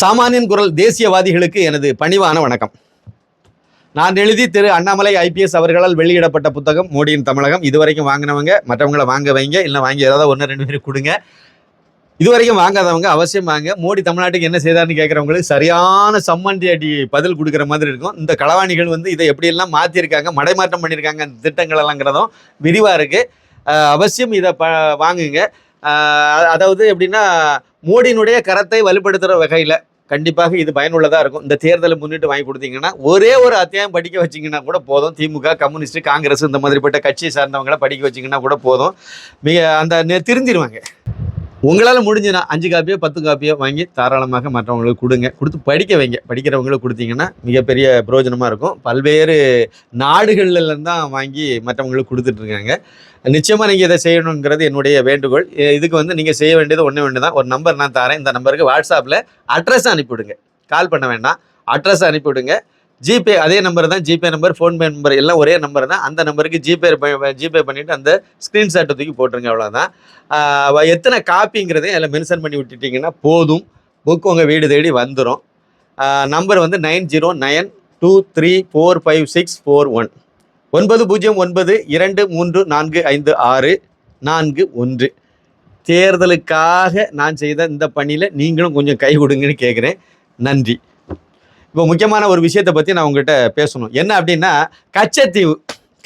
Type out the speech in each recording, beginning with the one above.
சாமானியன் குரல் தேசியவாதிகளுக்கு எனது பணிவான வணக்கம். நான் எழுதி திரு அண்ணாமலை ஐபிஎஸ் அவர்களால் வெளியிடப்பட்ட புத்தகம் மோடியின் தமிழகம். இதுவரைக்கும் வாங்கினவங்க மற்றவங்களை வாங்க வைங்க இல்லை வாங்கி ஏதாவது ஒன்று ரெண்டு பேரும் கொடுங்க. இதுவரைக்கும் வாங்காதவங்க அவசியம் வாங்க. மோடி தமிழ்நாட்டுக்கு என்ன செய்தார்னு கேட்குறவங்களுக்கு சரியான சம்மந்தி அடி பதில் கொடுக்குற மாதிரி இருக்கும். இந்த களவாணிகள் வந்து இதை எப்படியெல்லாம் மாற்றிருக்காங்க மடைமாற்றம் பண்ணியிருக்காங்க அந்த திட்டங்கள் எல்லாங்கிறதும் விரிவாக இருக்குது அவசியம் இதை ப வாங்குங்க. அதாவது எப்படின்னா மோடியினுடைய கரத்தை வலுப்படுத்துகிற வகையில் கண்டிப்பாக இது பயனுள்ளதாக இருக்கும். இந்த தேர்தலை முன்னிட்டு வாங்கி கொடுத்தீங்கன்னா ஒரே ஒரு அத்தியாயம் படிக்க வச்சிங்கன்னா கூட போதும். திமுக கம்யூனிஸ்ட் காங்கிரஸ் இந்த மாதிரிப்பட்ட கட்சியை சார்ந்தவங்களை படிக்க வச்சிங்கன்னா கூட போதும். மிக அந்த நெ- உங்களால் முடிஞ்சுன்னா அஞ்சு காப்பியோ பத்து காப்பியோ வாங்கி தாராளமாக மற்றவங்களுக்கு கொடுங்க. கொடுத்து படிக்க வைங்க. படிக்கிறவங்களுக்கு கொடுத்தீங்கன்னா மிகப்பெரிய பிரயோஜனமாக இருக்கும். பல்வேறு நாடுகள்லேருந்து தான் வாங்கி மற்றவங்களுக்கு கொடுத்துட்ருக்காங்க. நிச்சயமாக நீங்கள் இதை செய்யணுங்கிறது என்னுடைய வேண்டுகோள். இதுக்கு வந்து நீங்கள் செய்ய வேண்டியது ஒன்று வேண்டியது தான் ஒரு நம்பர் நான் தரேன். இந்த நம்பருக்கு வாட்ஸ்அப்பில் அட்ரஸ் அனுப்பிவிடுங்க. கால் பண்ண வேண்டாம். அட்ரஸ் அனுப்பிவிடுங்க. ஜிபே அதே நம்பர் தான் ஜிபே நம்பர் ஃபோன்பே நம்பர் எல்லாம் ஒரே நம்பர் தான். அந்த நம்பருக்கு ஜிபே ஜிபே பண்ணிவிட்டு அந்த ஸ்க்ரீன்ஷாட்டை தூக்கி போட்டுருங்க அவ்வளோதான் எத்தனை காப்பிங்கிறதையும் அதில் மென்ஷன் பண்ணி விட்டுட்டிங்கன்னா போதும். புக் உங்கள் வீடு தேடி வந்துடும் நம்பர் வந்து nine zero nine two three four five six four one ஒன்பது பூஜ்ஜியம் ஒன்பது இரண்டு மூன்று நான்கு ஐந்து ஆறு நான்கு ஒன்று. தேர்தலுக்காக நான் செய்த இந்த பணியில் நீங்களும் கொஞ்சம் கை கொடுங்கன்னு கேட்குறேன் நன்றி. இப்போ முக்கியமான ஒரு விஷயத்தை பற்றி நான் உங்ககிட்ட பேசணும். என்ன அப்படின்னா கச்சத்தீவு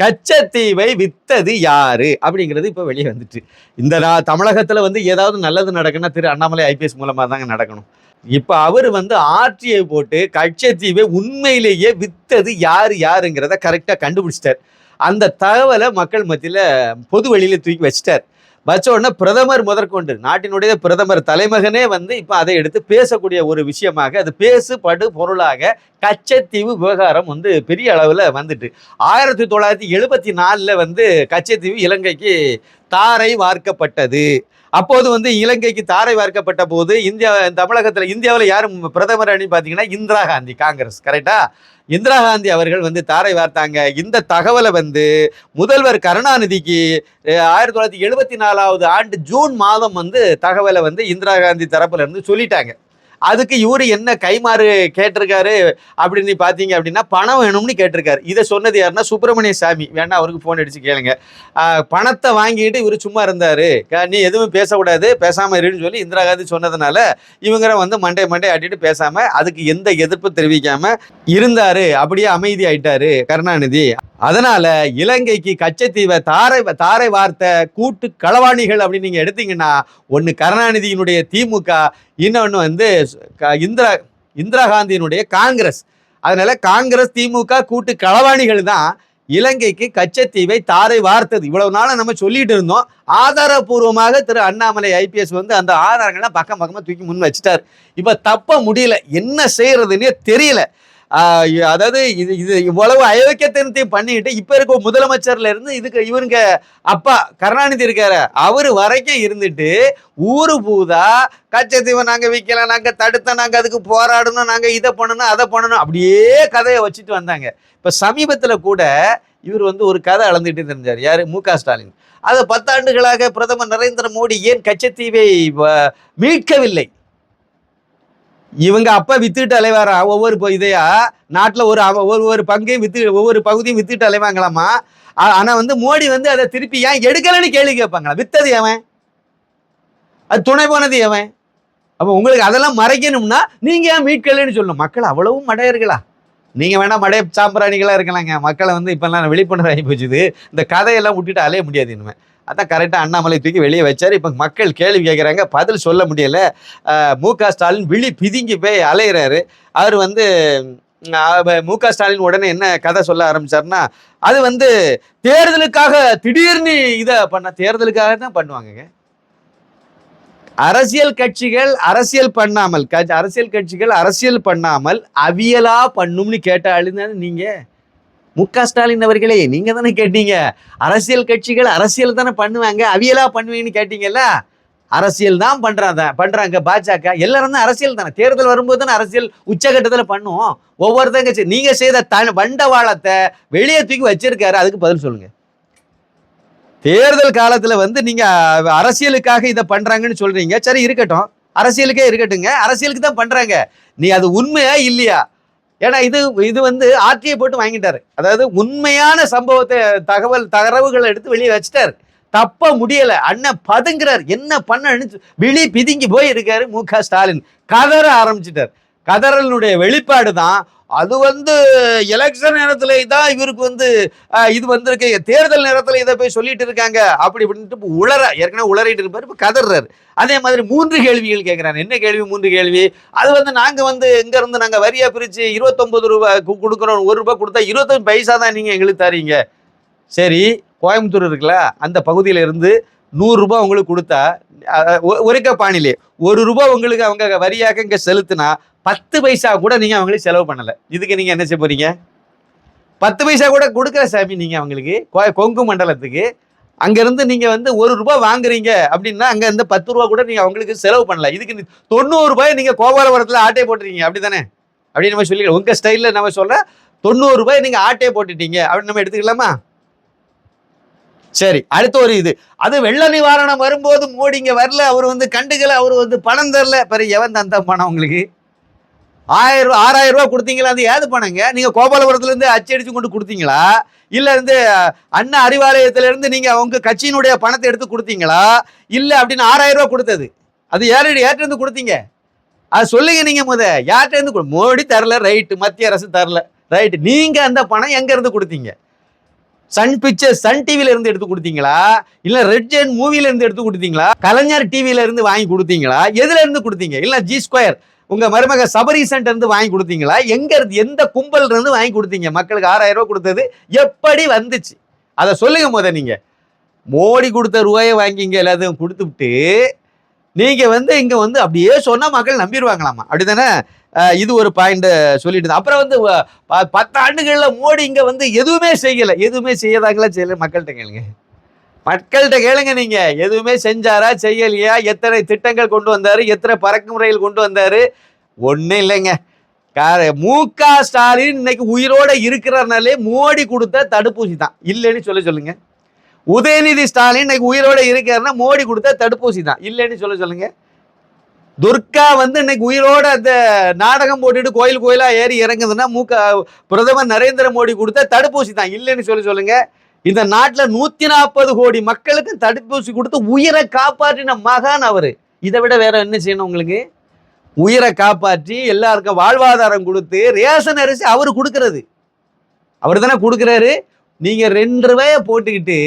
கச்சத்தீவை வித்தது யாரு? அப்படிங்கிறது இப்போ வெளியே வந்துட்டு. இந்த நா- தமிழகத்தில் வந்து ஏதாவது நல்லது நடக்குன்னா திரு அண்ணாமலை ஐபிஎஸ் மூலமாக தாங்க நடக்கணும். இப்போ அவர் வந்து ஆர்டிஐ போட்டு கச்சத்தீவை உண்மையிலேயே வித்தது யார் யாருங்கிறத கரெக்டாக கண்டுபிடிச்சிட்டார். அந்த தகவலை மக்கள் மத்தியில் பொது வழியில் தூக்கி வச்சிட்டார். வச்ச உடனே பிரதமர் முதற்கொண்டு நாட்டினுடைய பிரதமர் தலைமகனே வந்து இப்போ அதை எடுத்து பேசக்கூடிய ஒரு விஷயமாக அது பேசுபடு பொருளாக கச்சத்தீவு விவகாரம் வந்து பெரிய அளவில் வந்துட்டு. ஆயிரத்தி தொள்ளாயிரத்தி எழுபத்தி நாலில் வந்து கச்சத்தீவு இலங்கைக்கு தாரை வார்க்கப்பட்டது. அப்போது வந்து இலங்கைக்கு தாரை வார்க்கப்பட்ட போது இந்தியா தமிழகத்தில் இந்தியாவில் யாரும் பிரதமர் அப்படின்னு பார்த்தீங்கன்னா இந்திரா காந்தி காங்கிரஸ். கரெக்டா? இந்திரா காந்தி அவர்கள் வந்து தாரை வார்த்தாங்க. இந்த தகவலை வந்து முதல்வர் கருணாநிதிக்கு ஆயிரத்தி தொள்ளாயிரத்தி எழுபத்தி நாலாவது ஆண்டு ஜூன் மாதம் வந்து தகவலை வந்து இந்திரா காந்தி தரப்புல இருந்து சொல்லிட்டாங்க. அதுக்கு இவரு என்ன கைமாறு கேட்டிருக்காரு அப்படின்னு பார்த்தீங்க அப்படின்னா பணம் வேணும்னு கேட்டிருக்காரு. இதை சொன்னது யாருன்னா சுப்பிரமணிய சாமி. வேணா அவருக்கு ஃபோன் அடிச்சு கேளுங்க. பணத்தை வாங்கிட்டு இவர் சும்மா இருந்தார். நீ எதுவும் பேசக்கூடாது பேசாமல் இருன்னு சொல்லி இந்திரா காந்தி சொன்னதுனால இவங்க வந்து மண்டை மண்டை ஆட்டிட்டு பேசாமல் அதுக்கு எந்த எதிர்ப்பு தெரிவிக்காமல் இருந்தார். அப்படியே அமைதி ஆயிட்டாரு கருணாநிதி. அதனால் இலங்கைக்கு கச்சத்தீவை தாரை தாரை வார்த்தை கூட்டு களவாணிகள் அப்படின்னு நீங்கள் எடுத்தீங்கன்னா ஒன்று கருணாநிதியினுடைய திமுக இன்னொன்று வந்து இந்திரா இந்திரா காந்தியினுடைய காங்கிரஸ். அதனால காங்கிரஸ் திமுக கூட்டு களவாணிகள் தான் இலங்கைக்கு கச்சத்தீவை தாரை வார்த்தது. இவ்வளவு நாளாக நம்ம சொல்லிட்டு இருந்தோம். ஆதாரபூர்வமாக திரு அண்ணாமலை ஐபிஎஸ் வந்து அந்த ஆதாரங்களை பக்கம் பக்கமாக தூக்கி முன் வச்சுட்டார். இப்போ தப்ப முடியல. என்ன செய்யறதுன்னே தெரியல. அதாவது இது இது இவ்வளவு அயோக்கியத்தனத்தையும் பண்ணிட்டு இப்ப இருக்க முதலமைச்சர்ல இருந்து இதுக்கு இவருங்க அப்பா கருணாநிதி இருக்காரு. அவரு வரைக்கும் இருந்துட்டு ஊரு பூதா கச்சத்தீவை நாங்க விற்கலாம் நாங்க தடுத்தோம் நாங்க அதுக்கு போராடணும் நாங்க இதை பண்ணணும் அதை பண்ணணும் அப்படியே கதையை வச்சுட்டு வந்தாங்க. இப்ப சமீபத்துல கூட இவர் வந்து ஒரு கதை அளந்துட்டு தெரிஞ்சார் யாரு? மு க ஸ்டாலின். அதை பத்தாண்டுகளாக பிரதமர் நரேந்திர மோடி ஏன் கச்சத்தீவை வ- மீட்கவில்லை? இவங்க அப்போ வித்துட்டு அலைவாரா? ஒவ்வொரு இதையா? நாட்டில் ஒரு அவ- ஒவ்வொரு பங்கையும் வித்து ஒவ்வொரு பகுதியும் வித்துட்டு அலைவாங்களாமா? ஆனால் வந்து மோடி வந்து அதை திருப்பி ஏன் எடுக்கலைன்னு கேள்வி கேட்பாங்களா? வித்தது எவன்? அது துணை போனது எவன்? அப்போ உங்களுக்கு அதெல்லாம் மறைக்கணும்னா நீங்கள் ஏன் மீட்கலைன்னு சொல்லணும். மக்கள் அவ்வளவும் மடையர்களா? நீங்கள் வேணால் மடைய சாம்பிராணிகளாக இருக்கலாங்க. மக்களை வந்து இப்போல்லாம் விழிப்புணர்வு ஆகி போச்சுது. இந்த கதையெல்லாம் விட்டுட்டு அலைய முடியாது இனிமேல் அதான் கரெக்டாக அண்ணாமலை தூக்கி வெளியே வச்சார். இப்போ மக்கள் கேள்வி கேட்குறாங்க பதில் சொல்ல முடியல. மு க ஸ்டாலின் விழி பிதுங்கி போய் அலையிறாரு. அவர் வந்து மு க ஸ்டாலின் உடனே என்ன கதை சொல்ல ஆரம்பிச்சாருன்னா அது வந்து தேர்தலுக்காக திடீர்னு இதை பண்ண தேர்தலுக்காக தான் பண்ணுவாங்கங்க. அரசியல் கட்சிகள் அரசியல் பண்ணாமல் கட்சி அரசியல் கட்சிகள் அரசியல் பண்ணாமல் அவியலா பண்ணும்னு கேட்டாலும் தானே மு க ஸ்டாலின் அவர்களே நீங்க தானே கேட்டீங்க? அரசியல் கட்சிகள் அரசியல் தானே பண்ணுவாங்க அவியலா பண்ணுவீங்கன்னு கேட்டீங்கல்ல? அரசியல் தான் பண்றாங்க பண்றாங்க பாஜக. எல்லாரும் தான் அரசியல் தானே. தேர்தல் வரும்போது தானே அரசியல் உச்சகட்டத்தில் பண்ணுவோம். ஒவ்வொருத்தங்க செய்- நீங்க செய்த த வண்டவாளத்தை வெளியே தூக்கி வச்சிருக்காரு. அதுக்கு பதில் சொல்லுங்க. தேர்தல் காலத்துல வந்து நீங்க அரசியலுக்காக இதை பண்றாங்கன்னு சொல்றீங்க. சரி இருக்கட்டும். அரசியலுக்கே இருக்கட்டுங்க. அரசியலுக்கு தான் பண்றாங்க. நீ அது உண்மையா இல்லையா? ஏன்னா இது இது வந்து ஆர்டிஐ போட்டு வாங்கிட்டாரு. அதாவது உண்மையான சம்பவத்தை தகவல் தகவல்களை எடுத்து வெளியே வச்சிட்டாரு. தப்ப முடியல. அண்ணன் பதுங்குறாரு. என்ன பண்ண விழி பிதுங்கி போய் இருக்காரு மு க ஸ்டாலின். கதற ஆரம்பிச்சிட்டார். கதறலினுடைய வெளிப்பாடு தான் அது வந்து எலெக்ஷன் நேரத்துல தான் இவருக்கு வந்து இது வந்திருக்கு. தேர்தல் நேரத்துல இதை போய் சொல்லிட்டு இருக்காங்க. அப்படி இப்படின்ட்டு இப்போ உளற ஏற்கனவே உளறிட்டு இருப்பார் இப்போ கதறாரு அதே மாதிரி மூன்று கேள்விகள் கேட்குறாங்க என்ன கேள்வி? மூன்று கேள்வி. அது வந்து நாங்கள் வந்து இங்கேருந்து இருந்து வரியாக பிரித்து பிரிச்சு இருபத்தொன்பது ரூபாய் கொடுக்குறோம். ஒரு ரூபாய் கொடுத்தா இருபத்தஞ்சு பைசா தான் நீங்கள் எங்களுக்கு தரீங்க. சரி கோயம்புத்தூர் இருக்குல்ல அந்த பகுதியில் இருந்து நூறுரூபா உங்களுக்கு கொடுத்தா ஒ- ஒருக்க பாணிலே ஒரு ரூபாய் உங்களுக்கு அவங்க வரியாக இங்கே செலுத்தினா பத்து பைசா கூட நீங்கள் அவங்களுக்கு செலவு பண்ணலை. இதுக்கு நீங்கள் என்ன செய்ய போகிறீங்க பத்து பைசா கூட கொடுக்குற சாமி நீங்கள் அவங்களுக்கு கொங்கு மண்டலத்துக்கு. அங்கேருந்து நீங்கள் வந்து ஒரு ரூபாய் வாங்குறீங்க அப்படின்னா அங்கே இருந்து பத்து ரூபா கூட நீங்கள் அவங்களுக்கு செலவு பண்ணல. இதுக்கு தொண்ணூறு ரூபாய் கோபாலபுரத்தில் ஆட்டே போட்டுருக்கீங்க போட்டுறீங்க அப்படிதானே அப்படின்னு நம்ம சொல்லி உங்கள் ஸ்டைலில் நம்ம சொல்ல தொண்ணூறு ரூபாய் நீங்கள் ஆட்டே போட்டுட்டீங்க. அப்படின்னு நம்ம எடுத்துக்கலாமா? சரி அடுத்த ஒரு இது. அது வெள்ள நிவாரணம் வரும்போது மோடி இங்க வரல அவர் வந்து கண்டுக்கல அவர் வந்து பணம் தரல. பிறகு எவன் தந்த பணம் உங்களுக்கு? ஆயிரம் ரூபா ஆறாயிரம் ரூபா கொடுத்தீங்களா? அது ஏது பணங்க? நீங்க கோபாலபுரத்துலேருந்து அச்சடிச்சு கொண்டு கொடுத்தீங்களா? இல்ல இருந்து அண்ணா அறிவாலயத்துல இருந்து நீங்க உங்க கட்சியினுடைய பணத்தை எடுத்து கொடுத்தீங்களா? இல்ல அப்படின்னு ஆறாயிரம் ரூபா கொடுத்தது. அது யாரு யார்கிட்டருந்து கொடுத்தீங்க. அது சொல்லுங்க நீங்க முத. யார்கிட்ட இருந்து கொடு- மோடி தரல ரைட்டு மத்திய அரசு தரல ரைட்டு நீங்க அந்த பணம் எங்க இருந்து கொடுத்தீங்க? சன் பிக்சர் சன் டிவில இருந்து எடுத்து கொடுத்தீங்களா? இல்ல ரெட் ஜெயின் மூவில இருந்து எடுத்து கொடுத்தீங்களா? கலைஞர் டிவில இருந்து வாங்கி கொடுத்தீங்களா? எதுல இருந்து கொடுத்தீங்க? இல்ல ஜி ஸ்கொயர் உங்க மருமக சபரீசன்ட் இருந்து வாங்கி கொடுத்தீங்களா? எங்க இருந்து எந்த கும்பல் இருந்து வாங்கி கொடுத்தீங்க? மக்களுக்கு ஆறாயிரம் ரூபாய் கொடுத்தது எப்படி வந்துச்சு? அதை சொல்லுங்க முத நீங்க. மோடி கொடுத்த ரூபாயை வாங்கிங்க எல்லாத்தையும் கொடுத்துவிட்டு நீங்க வந்து இங்க வந்து அப்படியே சொன்னா மக்கள் நம்பிடுவாங்களாமா? அப்படித்தானே? இது ஒரு பாயிண்ட் சொல்லிட்டு அப்புறம் வந்து வ- ப- மோடி இங்க வந்து எதுவுமே செய்யல. எதுவுமே செய்யதாங்களா செய்யல? மக்கள்கிட்ட கேளுங்க. மக்கள்கிட்ட கேளுங்க நீங்க. எதுவுமே செஞ்சாரா செய்யலையா எத்தனை திட்டங்கள் கொண்டு வந்தாரு எத்தனை பறக்கும் முறையில் கொண்டு வந்தாரு ஒன்றும் இல்லைங்க. கார- மு க ஸ்டாலின் இன்னைக்கு உயிரோட இருக்கிறனாலே மோடி கொடுத்த தடுப்பூசி தான். இல்லைன்னு சொல்ல சொல்லுங்க. உதயநிதி ஸ்டாலின் இன்னைக்கு உயிரோட இருக்காருன்னா மோடி கொடுத்த தடுப்பூசி தான். இல்லைன்னு சொல்ல சொல்லுங்க. துர்கா வந்து இன்னைக்கு உயிரோட அந்த நாடகம் போட்டுட்டு கோயில் கோயிலா ஏறி இறங்குதுன்னா மூக்க பிரதமர் நரேந்திர மோடி கொடுத்த தடுப்பூசி தான். இல்லைன்னு சொல்லி சொல்லுங்க. இந்த நாட்டில் நூத்தி நாற்பது கோடி மக்களுக்கு தடுப்பூசி கொடுத்து உயிரை காப்பாற்றின மகான் அவர். இதை விட வேற என்ன செய்யணும் உங்களுக்கு? உயிரை காப்பாற்றி எல்லாருக்கும் வாழ்வாதாரம் கொடுத்து ரேஷன் அரிசி அவர் கொடுக்கறது. அவர் தானே கொடுக்குறாரு. நீங்க ரெண்டு ரூபாய போட்டுக்கிட்டு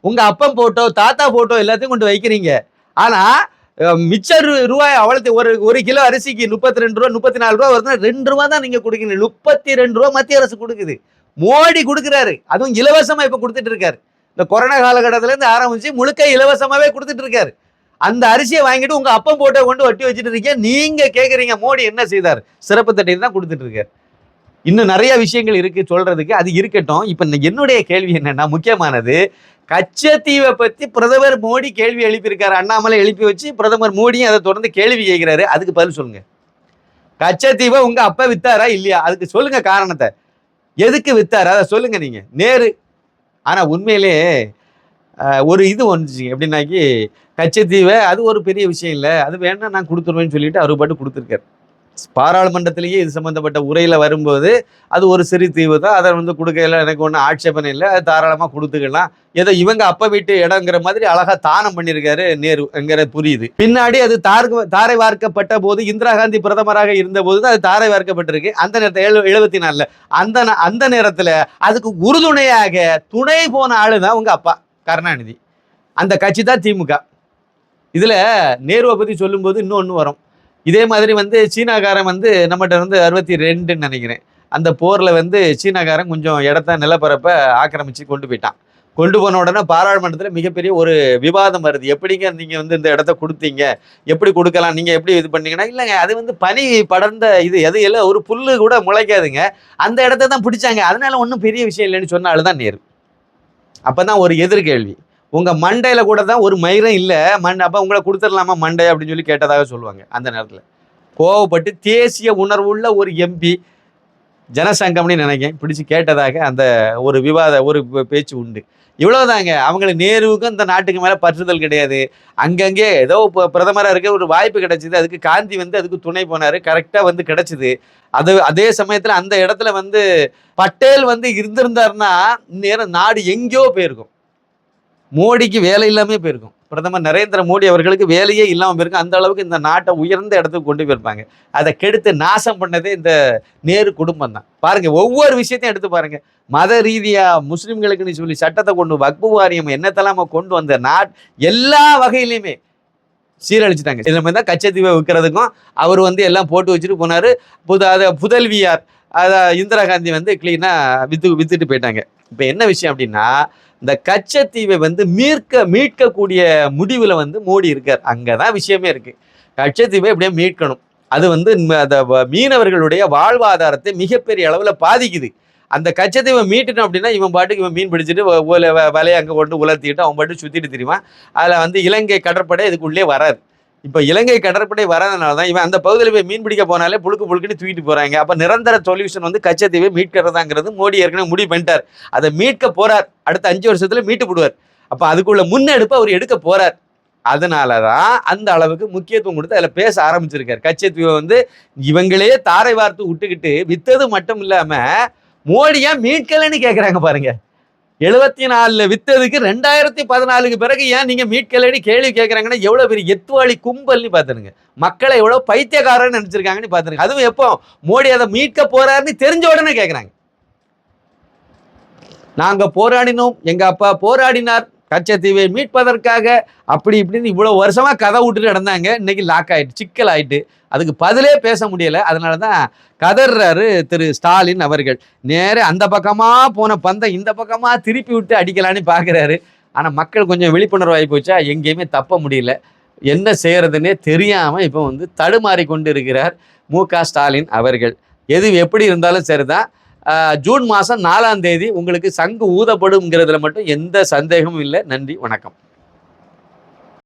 உங்க அப்பன் போட்டோ தாத்தா போட்டோ எல்லாத்தையும் கொண்டு வைக்கிறீங்க. ஆனா மிச்ச ரூ- ரூபாய் அவ்வளோ ஒரு ஒரு கிலோ அரிசிக்கு முப்பத்தி ரெண்டு ரூபா முப்பத்தி நாலு ரூபா வருதுன்னா ரெண்டு ரூபா தான் நீங்க கொடுக்குறீங்க முப்பத்தி ரெண்டு ரூபா மத்திய அரசு கொடுக்குது. மோடி கொடுக்குறாரு. அதுவும் இலவசமாக இப்போ கொடுத்துட்டு இருக்காரு. இந்த கொரோனா காலகட்டத்திலேருந்து ஆரம்பித்து முழுக்க இலவசமாகவே கொடுத்துட்டு இருக்காரு. அந்த அரிசியை வாங்கிட்டு உங்கள் அப்பம் போட்டோ கொண்டு வட்டி வச்சுட்டு இருக்கீங்க. நீங்கள் கேட்குறீங்க மோடி என்ன செய்தார்? சிறப்பு தட்டை தான் கொடுத்துட்டு இருக்காரு. இன்னும் நிறைய விஷயங்கள் இருக்கு சொல்றதுக்கு. அது இருக்கட்டும். இப்போ என்னுடைய கேள்வி என்னன்னா முக்கியமானது கச்சத்தீவை பற்றி பிரதமர் மோடி கேள்வி எழுப்பியிருக்காரு. அண்ணாமலை எழுப்பி வச்சு பிரதமர் மோடியும் அதை தொடர்ந்து கேள்வி கேட்கிறாரு. அதுக்கு பதில் சொல்லுங்க. கச்சத்தீவை உங்க அப்பா வித்தாரா இல்லையா? அதுக்கு சொல்லுங்க காரணத்தை. எதுக்கு வித்தாரு? அதை சொல்லுங்க நீங்க. நேரு. ஆனா உண்மையிலே ஒரு இது வந்துச்சுங்க எப்படின்னாக்கி கச்சத்தீவை அது ஒரு பெரிய விஷயம் இல்லை. அது வேணா நான் கொடுத்துருவேன்னு சொல்லிட்டு அவர் பாட்டு கொடுத்துருக்காரு. பாராளுமன்றத்திலேயே இது சம்மந்தப்பட்ட உரையில் வரும்போது அது ஒரு சிறு தீவு தான். அதை வந்து கொடுக்கல எனக்கு ஒன்றும் ஆட்சேபனை இல்லை. அது தாராளமாக கொடுத்துக்கலாம். ஏதோ இவங்க அப்ப வீட்டு இடங்கிற மாதிரி அழகாக தானம் பண்ணியிருக்காரு நேருங்கிற புரியுது. பின்னாடி அது தார்க தாரை வார்க்கப்பட்ட போது இந்திரா காந்தி பிரதமராக இருந்த போது தான் அது தாரை வார்க்கப்பட்டிருக்கு. அந்த நேரத்தில் எழு எழுபத்தி நாலில். அந்த ந- அந்த நேரத்தில் அதுக்கு உறுதுணையாக துணை போன ஆளு தான் உங்கள் அப்பா கருணாநிதி. அந்த கட்சி தான் திமுக. இதில் நேருவை பற்றி சொல்லும்போது இன்னொன்று வரும். இதே மாதிரி வந்து சீனாக்காரன் வந்து நம்மகிட்ட வந்து அறுபத்தி ரெண்டுன்னு நினைக்கிறேன். அந்த போரில் வந்து சீனாக்காரன் கொஞ்சம் இடத்த நிலப்பரப்பை ஆக்கிரமித்து கொண்டு போயிட்டான். கொண்டு போன உடனே பாராளுமன்றத்தில் மிகப்பெரிய ஒரு விவாதம் வருது. எப்படிங்க நீங்கள் வந்து இந்த இடத்த கொடுத்தீங்க? எப்படி கொடுக்கலாம்? நீங்கள் எப்படி இது பண்ணீங்கன்னா இல்லைங்க அது வந்து பனி படர்ந்த இது. எது இல்லை ஒரு புல்லு கூட முளைக்காதுங்க. அந்த இடத்த தான் பிடிச்சாங்க. அதனால ஒன்றும் பெரிய விஷயம் இல்லைன்னு சொன்ன தான் நேரு. அப்பதான் ஒரு எதிர்கேள்வி. உங்க மண்டையில கூட தான் ஒரு மயிரம் இல்லை. மண் அப்ப உங்களை கொடுத்துடலாமா மண்டை அப்படின்னு சொல்லி கேட்டதாக சொல்லுவாங்க அந்த நேரத்தில். கோவப்பட்டு தேசிய உணர்வுள்ள ஒரு எம்பி ஜனசங்கம்னு நினைக்கிறேன். பிடிச்சு கேட்டதாக அந்த ஒரு விவாத ஒரு பேச்சு உண்டு. இவ்வளவுதாங்க. அவங்களுக்கு நேருவுக்கும் இந்த நாட்டுக்கு மேல பற்றுதல் கிடையாது. அங்கங்கே ஏதோ இப்போ பிரதமராக இருக்க ஒரு வாய்ப்பு கிடைச்சிது. அதுக்கு காந்தி வந்து அதுக்கு துணை போனாரு. கரெக்டாக வந்து கிடைச்சிது. அது அதே சமயத்தில் அந்த இடத்துல வந்து பட்டேல் வந்து இருந்திருந்தாருன்னா நேரம் நாடு எங்கேயோ போயிருக்கும். மோடிக்கு வேலை இல்லாமே போயிருக்கும். பிரதமர் நரேந்திர மோடி அவர்களுக்கு வேலையே இல்லாமல் போயிருக்கும். அந்த அளவுக்கு இந்த நாட்டை உயர்ந்த இடத்துக்கு கொண்டு போயிருப்பாங்க. அதை கெடுத்து நாசம் பண்ணதே இந்த நேரு குடும்பம் தான். பாருங்க ஒவ்வொரு விஷயத்தையும் எடுத்து பாருங்க. மத ரீதியா முஸ்லிம்களுக்குன்னு சொல்லி சட்டத்தை கொண்டு வக்பு வாரியம் என்னத்தெல்லாம கொண்டு வந்த நாட் எல்லா வகையிலையுமே சீரழிச்சிட்டாங்க. இதில் மாதிரி தான் கச்சத்தீவை விற்கிறதுக்கும் அவர் வந்து எல்லாம் போட்டு வச்சுட்டு போனார். புது அதை புதல்வியார் அதை இந்திரா காந்தி வந்து கிளீனாக வித்து வித்துட்டு போயிட்டாங்க. இப்போ என்ன விஷயம் அப்படின்னா இந்த கச்சத்தீவை வந்து மீட்க மீட்கக்கூடிய முடிவில் வந்து மோடி இருக்கார். அங்கே தான் விஷயமே இருக்குது கச்சத்தீவை எப்படியே மீட்கணும். அது வந்து அந்த மீனவர்களுடைய வாழ்வாதாரத்தை மிகப்பெரிய அளவில் பாதிக்குது. அந்த கச்சத்தீவை மீட்டணும் அப்படின்னா இவன் பாட்டுக்கு இவன் மீன் பிடிச்சிட்டு வலையை அங்கே கொண்டு உலர்த்திட்டு அவன் பாட்டு சுற்றிட்டு தெரியுமா அதில் வந்து இலங்கை கடற்படை இதுக்குள்ளே வராது. இப்போ இலங்கை கடற்படை வராதனால தான் இவன் அந்த பகுதியில் போய் மீன் பிடிக்க போனாலே புழுக்கு புழுக்குன்னு தூக்கிட்டு போகிறாங்க அப்போ நிரந்தர சொல்யூஷன் வந்து கச்சத்தீவை மீட்கிறதாங்கிறது மோடி ஏற்கனவே முடிவு பண்ணிட்டார். அதை மீட்க போறார். அடுத்த அஞ்சு வருஷத்தில் மீட்டு போடுவார். அப்போ அதுக்குள்ள முன்னெடுப்பு அவர் எடுக்க போகிறார் அதனால தான் அந்த அளவுக்கு முக்கியத்துவம் கொடுத்து அதில் பேச ஆரம்பிச்சிருக்காரு. கச்சத்தீவை வந்து இவங்களே தாரை வார்த்து விட்டுக்கிட்டு வித்தது மட்டும் இல்லாமல் மோடியா மீட்கலைன்னு கேட்குறாங்க பாருங்கள் எழுபத்தி நாலுல வித்ததுக்கு ரெண்டாயிரத்தி பதினாலுக்கு பிறகு ஏன் நீங்க மீட்கலடி கேள்வி கேட்குறாங்கன்னா எவ்வளவு பெரிய எத்துவாளி கும்பல்னு பார்த்துருங்க மக்களை எவ்வளவு பைத்தியக்காரன்னு நினைச்சிருக்காங்கன்னு பார்த்துருங்க அதுவும் எப்போ? மோடி அதை மீட்க போறாருன்னு தெரிஞ்ச உடனே கேட்குறாங்க நாங்க போராடினோம். எங்க அப்பா போராடினார். கச்சத்தீவை மீட்பதற்காக அப்படி இப்படின்னு இவ்வளோ வருஷமாக கதை விட்டுட்டு நடந்தாங்க. இன்னைக்கு லாக் ஆகிட்டு சிக்கல் ஆகிட்டு அதுக்கு பதிலே பேச முடியல. அதனால தான் கதறாரு திரு ஸ்டாலின் அவர்கள். நேரே அந்த பக்கமாக போன பந்தை இந்த பக்கமாக திருப்பி விட்டு அடிக்கலான்னு பார்க்குறாரு ஆனால் மக்கள் கொஞ்சம் விழிப்புணர்வு ஆகி போச்சா? எங்கேயுமே தப்ப முடியல. என்ன செய்கிறதுனே தெரியாமல் இப்போ வந்து தடுமாறி கொண்டு இருக்கிறார் மு க ஸ்டாலின் அவர்கள். எது எப்படி இருந்தாலும் சரிதான். ஜூன் மாதம் நாலாம் தேதி உங்களுக்கு சங்கு ஊதப்படும்ங்கிறதுல மட்டும் எந்த சந்தேகமும் இல்லை. நன்றி வணக்கம்.